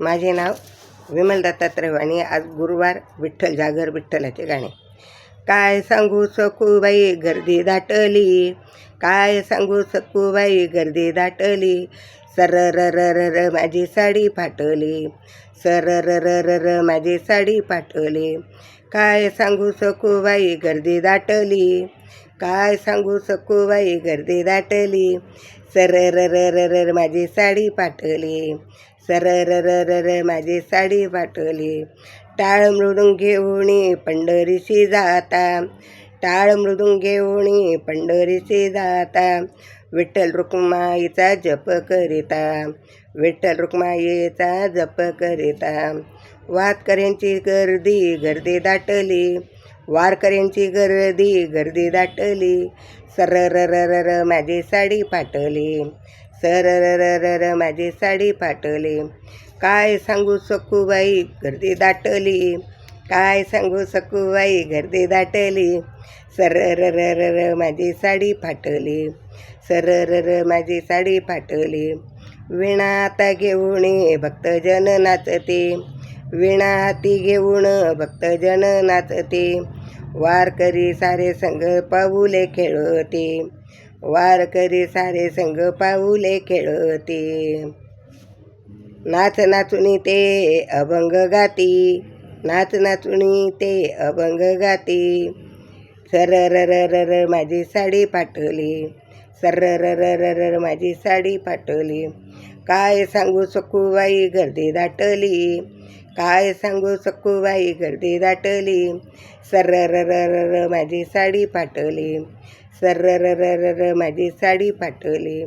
माझे नाव विमल दत्तात्रय आणि आज गुरुवार विठ्ठल जागर विठ्ठलाचे गाणे. काय सांगू सकूबाई गर्दी दाटली. काय सांगू सकूबाई गर्दी दाटली. सर र र माझी साडी फाटली. सर र र माझी साडी फाटली. काय सांगू सकूबाई गर्दी दाटली. काय सांगू सकूबाई गर्दी दाटली. सर र र र र माझी साडी पाठवली. सर र र र र माझी साडी पाठवली. टाळ मृदुंग घेऊन पंढरीशी जाता. टाळ मृदुंग घेऊन पंढरीशी जाता. विठ्ठल रुक्माईचा जप करिता. विठ्ठल रुक्माईचा जप करिता. वातकऱ्यांची गर्दी गर्दी दाटली. वारकऱ्यांची गर्दी गर्दी दाटली सर र र माझी साडी फाटली सर र र माझी साडी फाटली काय सांगू सकूबाई गर्दी दाटली काय सांगू सकूबाई गर्दी दाटली सर र र माझी साडी फाटली सर र माझी साडी फाटली विणा आता घेऊन भक्तजन नाचते विणा हाती घेऊन भक्तजन नाचते. वारकरी सारे संग पाऊले खेळते. वारकरी सारे संग पाऊले खेळते. नाच नाचुनी ते अभंग गाती. नाच नाचुनी ते अभंग गाती. सर माझी साडी फाटली सर माझी साडी फाटली काय सांगू सकूबाई गर्दी दाटली. काय सांगू सकूबाई गर्दी दाटली. सर र माझी साडी फाटली. सर र माझी साडी फाटली.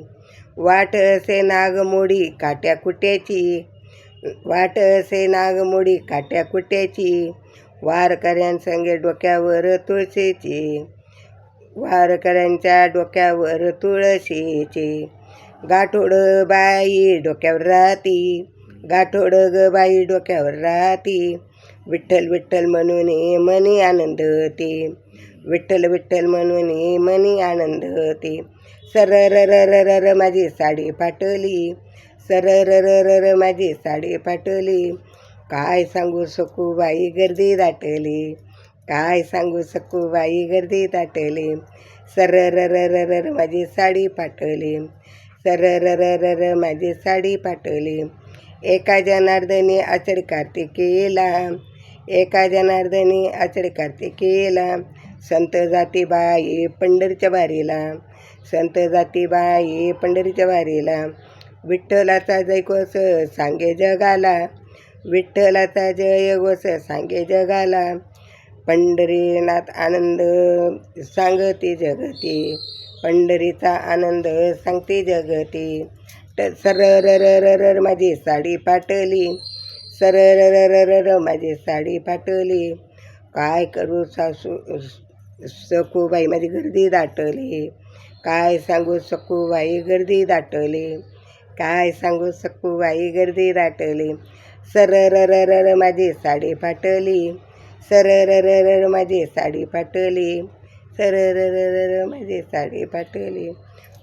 वाट असे नागमोडी काट्या कुट्याची. वाट असे नागमोडी काट्या कुट्याची. वारकऱ्यांसंगे डोक्यावर तुळशीची. वारकऱ्यांच्या डोक्यावर तुळशीची. गाठोड बाई डोक्यावर राहती. गाठोड ग बाई डोक्यावर राहती. विठ्ठल विठ्ठल म्हणून मनी आनंद होते. विठ्ठल विठ्ठल म्हणून मनी आनंद होते. सर र र र माझी साडी फाटली सर र र र माझी साडी फाटली काय सांगू सकू बाई गर्दी दाटली. काय सांगू सकू बाई गर्दी दाटली. सर र र र माझी साडी फाटली सर र र र माझी साडी फाटली एका जनार्दनी आचड कार्तिकेला एका जनार्दनी आचड कार्तिकेला संत जातीबाई पंढरीच्या बारीला संत जातीबाई पंढरीच्या बारीला विठ्ठलाचा जय सांगे जगाला. विठ्ठलाचा जय गोस सांगे जगाला. पंढरीनाथ आनंद सांगती जगती. पंढरीचा आनंद सांगते जगती. सर र र र र माझी साडी फाटली. सर र र र र र माझी साडी फाटली. काय करू सासू सकूबाई माझी गर्दी दाटली. काय सांगू सकूबाई गर्दी दाटली. काय सांगू सकूबाई गर्दी दाटली. सर र र र र माझी साडी फाटली. सर र र र र माझी साडी फाटली. सर र र र र माझी साडी फाटली.